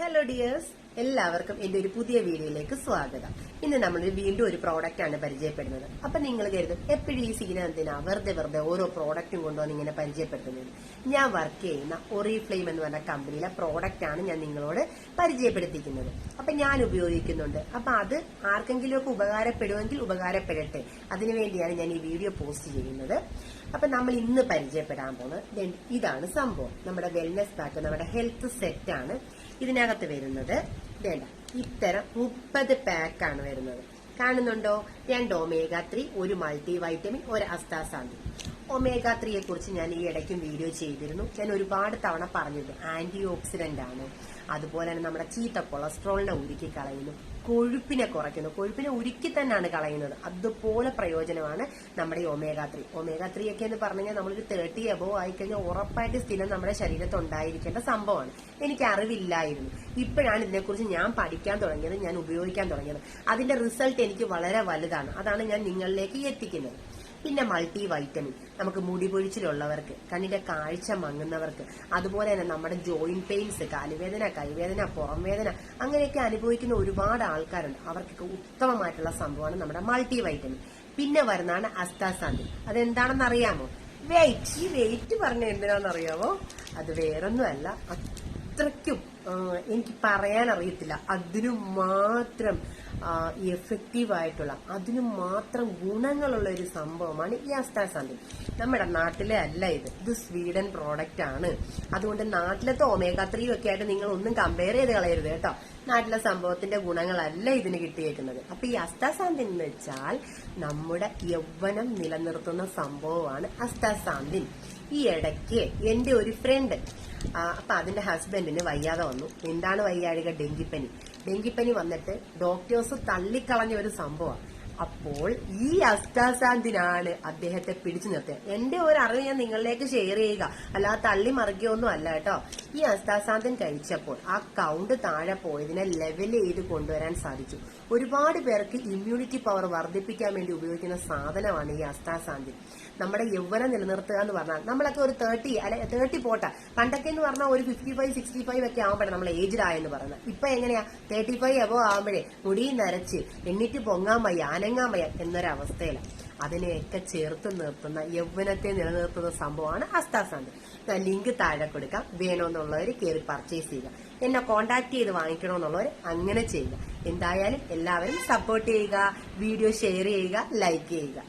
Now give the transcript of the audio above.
Hello dears, എല്ലാവർക്കും എന്റെ ഒരു പുതിയ വീഡിയോയിലേക്ക് സ്വാഗതം. ഇന്ന് നമ്മൾ വീണ്ടും ഒരു പ്രോഡക്റ്റ് ആണ് പരിചയപ്പെടുന്നത്. അപ്പൊ നിങ്ങൾ കരുതും എപ്പോഴും ഈ സീന എന്തിനാ? വെറുതെ വെറുതെ ഓരോ പ്രോഡക്റ്റും കൊണ്ടുവന്ന് ഇങ്ങനെ പരിചയപ്പെടുത്തുന്നത്. ഞാൻ വർക്ക് ചെയ്യുന്ന ഒറി ഫ്ലെയിം എന്ന് പറഞ്ഞ കമ്പനിയിലെ പ്രോഡക്റ്റ് ആണ് ഞാൻ നിങ്ങളോട് പരിചയപ്പെടുത്തിക്കുന്നത് അപ്പൊ ഞാൻ ഉപയോഗിക്കുന്നുണ്ട്. അപ്പൊ അത് ആർക്കെങ്കിലും ഒക്കെ ഉപകാരപ്പെടുമെങ്കിൽ ഉപകാരപ്പെടട്ടെ. അതിനുവേണ്ടിയാണ് ഞാൻ ഈ വീഡിയോ പോസ്റ്റ് ചെയ്യുന്നത്. അപ്പൊ നമ്മൾ ഇന്ന് പരിചയപ്പെടാൻ പോകുന്നത് ഇതാണ് സംഭവം. നമ്മുടെ വെൽനെസ് പാക്ക് നമ്മുടെ ഹെൽത്ത് സെറ്റ് ആണ് ഇതിനകത്ത് വരുന്നത്. വേണ്ട. ഇത്തരം മുപ്പത് പാക്കാണ് വരുന്നത്. കാണുന്നുണ്ടോ? രണ്ട് ഒമേഗ ത്രീ ഒരു മൾട്ടി വൈറ്റമിൻ ഒരു അസ്താസാന്തി ഒമേഗ ത്രീയെ കുറിച്ച് ഞാൻ ഈ ഇടയ്ക്കും വീഡിയോ ചെയ്തിരുന്നു. ഞാൻ ഒരുപാട് തവണ പറഞ്ഞിരുന്നു ആന്റി ഓക്സിഡന്റ് ആണ്. അതുപോലെ തന്നെ നമ്മുടെ ചീത്ത കൊളസ്ട്രോളിനെ ഉരുക്കി കളയുന്നു. കൊഴുപ്പിനെ കുറയ്ക്കുന്നു. കൊഴുപ്പിനെ ഉരുക്കി തന്നെയാണ് കളയുന്നത്. അതുപോലെ പ്രയോജനമാണ് നമ്മുടെ ഈ ഒമേഗ ത്രീ ഒമേഗ ത്രീ ഒക്കെ എന്ന് പറഞ്ഞു കഴിഞ്ഞാൽ നമ്മളൊരു തേർട്ടി എബോ ആയിക്കഴിഞ്ഞാൽ ഉറപ്പായിട്ട് സ്ഥിരം നമ്മുടെ ശരീരത്ത് ഉണ്ടായിരിക്കേണ്ട സംഭവമാണ്. എനിക്ക് അറിവില്ലായിരുന്നു. ഇപ്പോഴാണ് ഇതിനെക്കുറിച്ച് ഞാൻ പഠിക്കാൻ തുടങ്ങിയത് ഞാൻ ഉപയോഗിക്കാൻ തുടങ്ങിയത്. അതിന്റെ റിസൾട്ട് എനിക്ക് വളരെ വലുതാണ്. അതാണ് ഞാൻ നിങ്ങളിലേക്ക് എത്തിക്കുന്നത്. പിന്നെ മൾട്ടി വൈറ്റമിൻ നമുക്ക് മുടി പൊഴിച്ചിലുള്ളവർക്ക് കണ്ണിന്റെ കാഴ്ച മങ്ങുന്നവർക്ക് അതുപോലെ തന്നെ നമ്മുടെ ജോയിന്റ് പെയിൻസ് കാലുവേദന കൈവേദന പുറം വേദന അങ്ങനെയൊക്കെ അനുഭവിക്കുന്ന ഒരുപാട് ആൾക്കാരുണ്ട്. അവർക്കൊക്കെ ഉത്തമമായിട്ടുള്ള സംഭവമാണ് നമ്മുടെ മൾട്ടി വൈറ്റമിൻ പിന്നെ വരുന്നതാണ് അസ്താസാന്തി. അതെന്താണെന്ന് അറിയാമോ വെയിറ്റ് ഈ വെയിറ്റ് പറഞ്ഞ എന്തിനാണെന്ന് അറിയാമോ അത് വേറൊന്നുമല്ല അത്രയ്ക്കും എനിക്ക് പറയാൻ അറിയത്തില്ല അതിനു മാത്രം എഫക്റ്റീവ് ആയിട്ടുള്ള അതിനു മാത്രം ഗുണങ്ങളുള്ള ഒരു സംഭവമാണ് ഈ അസ്താസാന്തി. നമ്മുടെ നാട്ടിലെ അല്ല ഇത്. ഇത് സ്വീഡൻ പ്രോഡക്റ്റ് ആണ്. അതുകൊണ്ട് നാട്ടിലത്തെ ഒമേഗ ത്രീ ഒക്കെ ആയിട്ട് നിങ്ങൾ ഒന്നും കമ്പയർ ചെയ്ത് കളയരുത് കേട്ടോ. നാട്ടിലെ സംഭവത്തിന്റെ ഗുണങ്ങളല്ല ഇതിന് കിട്ടിയേക്കുന്നത്. അപ്പൊ ഈ അസ്താസാന്തിൻ എന്ന് വെച്ചാൽ നമ്മുടെ യൗവനം നിലനിർത്തുന്ന സംഭവമാണ് അസ്താസാന്തിൻ ഈ ഇടയ്ക്ക് എന്റെ ഒരു ഫ്രണ്ട് അപ്പൊ അതിന്റെ ഹസ്ബൻഡിന് വയ്യാതെ വന്നു. എന്താണ് വയ്യാഴിക ഡെങ്കിപ്പനി? ഡെങ്കിപ്പനി വന്നിട്ട് ഡോക്ടേഴ്സ് തള്ളിക്കളഞ്ഞ ഒരു സംഭവമാണ്. അപ്പോൾ ഈ അസ്താസാന്തിനാണ് അദ്ദേഹത്തെ പിടിച്ചു നിർത്തിയത്. എന്റെ ഒരു അറിവ് ഞാൻ നിങ്ങളിലേക്ക് ഷെയർ ചെയ്യുക. അല്ലാതെ തള്ളി മറിക്കുകയൊന്നും അല്ല കേട്ടോ. ഈ അസ്താസാന്തൻ കഴിച്ചപ്പോൾ ആ കൗണ്ട് താഴെ പോയതിനെ ലെവൽ ചെയ്ത് കൊണ്ടുവരാൻ സാധിച്ചു. ഒരുപാട് പേർക്ക് ഇമ്മ്യൂണിറ്റി പവർ വർദ്ധിപ്പിക്കാൻ വേണ്ടി ഉപയോഗിക്കുന്ന സാധനമാണ് ഈ അസ്താസാന്തി നമ്മുടെ യൗവനം നിലനിർത്തുക എന്ന് പറഞ്ഞാൽ നമ്മളൊക്കെ ഒരു തേർട്ടി അല്ലെ തേർട്ടി പോട്ടെ. പണ്ടൊക്കെ എന്ന് പറഞ്ഞാൽ ഒരു ഫിഫ്റ്റി ഫൈവ് സിക്സ്റ്റി ഫൈവ് ഒക്കെ ആവുമ്പോഴേ നമ്മൾ ഏജ്ഡ് ആയെന്ന് പറയുന്നത്. ഇപ്പൊ എങ്ങനെയാ? തേർട്ടി ഫൈവ് എബോ ആവുമ്പോഴേ മുടി നരച്ച് എണ്ണിട്ട് പൊങ്ങാൻ വയ്യ. അനങ്ങാൻ വയ്യ എന്നൊരവസ്ഥയിലാണ് അതിനെയൊക്കെ ചേർത്ത് നിർത്തുന്ന യൗവനത്തെ നിലനിർത്തുന്ന സംഭവമാണ് അസ്താസാന്തി ലിങ്ക് താഴെ കൊടുക്കാം. വേണമെന്നുള്ളവർ കയറി പർച്ചേസ് ചെയ്യുക. എന്നെ കോണ്ടാക്ട് ചെയ്ത് വാങ്ങിക്കണമെന്നുള്ളവർ അങ്ങനെ ചെയ്യുക. എന്തായാലും എല്ലാവരും സപ്പോർട്ട് ചെയ്യുക. വീഡിയോ ഷെയർ ചെയ്യുക ലൈക്ക് ചെയ്യുക.